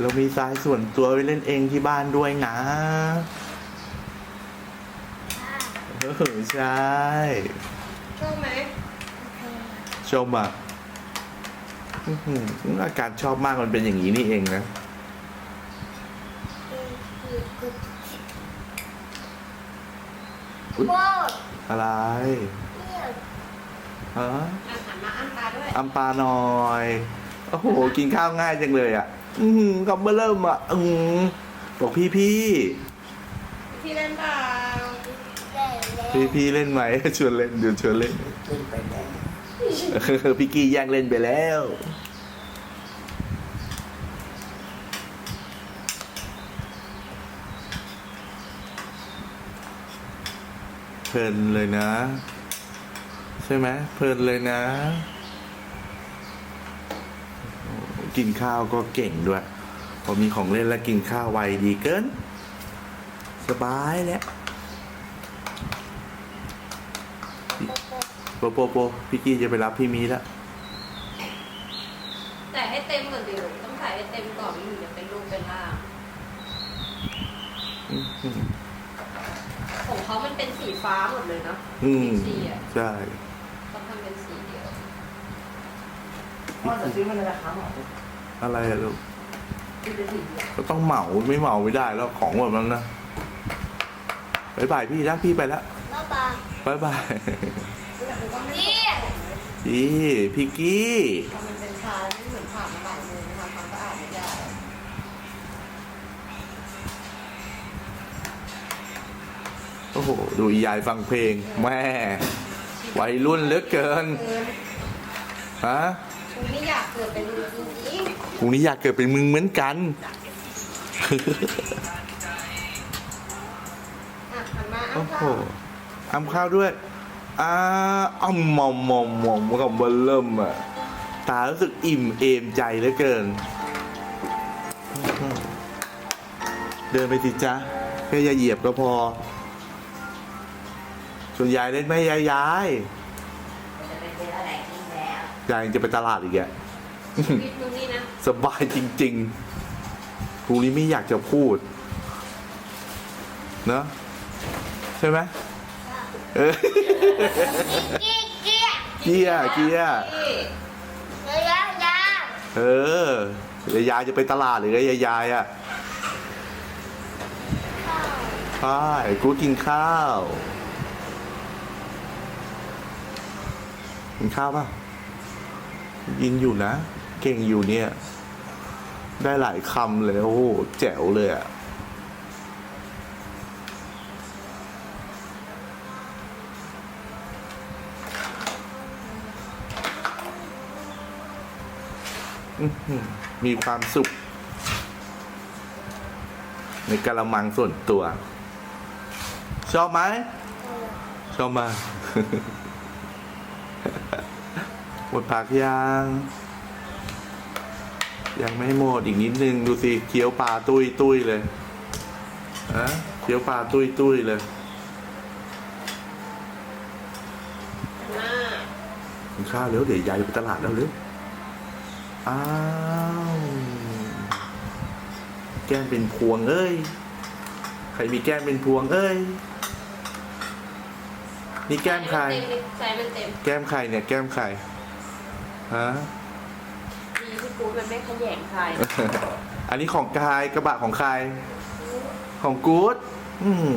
เรามีทรายส่วนตัวไว้เล่นเองที่บ้านด้วยนะเออใช่ชอบไหมชมอะอื้อหืออาการชอบมากมันเป็นอย่างนี้นี่เองนะ อุ๊ย โบดอะไรเนี่ยฮะอะหันมาอ้าตาด้วย อัมปาหน่อยโอ้โหกินข้าวง่ายจังเลยอะ อือหือคำเบอร์เริ่มอะอือบอกพี่พี่พี่เล่นเปล่าได้แล้วพี่พี่เล่นไหมชวนเล่นเดี๋ยวชวนเล่นขึ้นไปแล้วเออพี่กี้แย่งเล่นไปแล้วเพลินเลยนะ ใช่ไหมเพลินเลยนะโอ้ กินข้าวก็เก่งด้วย พอมีของเล่นแล้วกินข้าวไวดีเกิน สบายแล้วโปโปโปพี่กี้จะไปรับพี่มีแล้วแต่ให้เต็มก่อนดิลูกต้องใส่ให้เต็มก่อนไม่ถึงจะเป็นรูปเป็นร่างอืมของเขามันเป็นสีฟ้าหมดเลยเนาะอืมสีอะใช่ต้องทำเป็นสีเดียวพ่อจะซื้อมันในราคาเหมา อะไรอะลูกที่เป็นสีเดียวก็ต้องเหมาไม่เหมาไม่ได้แล้วของแบบนั้นนะบายบายพี่นะพี่ไปแล้วบ๊ายบายบายบายเนี่ยพี่พี่กี้พอมันเป็นทรายไม่เหมือนผ่านมาหลายมือนะคะความสะอาดไม่ได้โอ้โหดูอียายฟังเพลง แม่วัยรุ่นเหลือเกินเออฮะ คุณไม่อยากเกิดเป็นรูจริง พรุ่งนี้อยากเกิดเป็นมึงเหมือนกันๆอะหันมาอ้าโอ้โหข้าวทำข้าวด้วยอ้าอ้อมมอมมอมมอมกับเบลเริ่มอะ ตารู้สึกอิ่มเอมใจเหลือเกิน เดินไปสิจ๊ะแค่อย่าเหยียบก็พอ ส่วนยายเล่นไหม่ยายยาย จะไปซื้ออะไรกินแล้ว ยายยังจะไปตลาดอีกอะ ชีวิตมึงนี่นะสบายจริงๆพรุ่งนี้ไม่อยากจะพูด เนอะใช่ไหมเออกี้เกี้ยเกียร์เกียร์พี่ระยะยาวเออเดี๋ยวยายจะไปตลาดหรือไงยายยายอะใช่กูกินข้าว กินข้าวป่ะ กินอยู่นะ เก่งอยู่เนี่ย ได้หลายคำเลย โอ้โห แจ๋วเลยอะมีความสุข ในกระมังส่วนตัว ชอบไหม ชอบมาหมดผักยัง ยังไม่หมดอีกนิดนึงดูสิเคี้ยวปลาตุ้ยตุ้ยเลยอะเคี้ยวปลาตุ้ยตุ้ยเลยหน้ากินข้าวเร็วเดี๋ยวยายไปตลาดแล้วเร็วอ้าวแก้มเป็นพวงเอ้ยใครมีแก้มเป็นพวงเอ้ยนี่แก้มใครเต็มดิใส่มันเต็มแก้มใครเนี่ยแก้มใครฮะดีที่ กูดมันไม่ขยงใครอันนี้ของใครกระบะของใคร ของกู๊ดอืม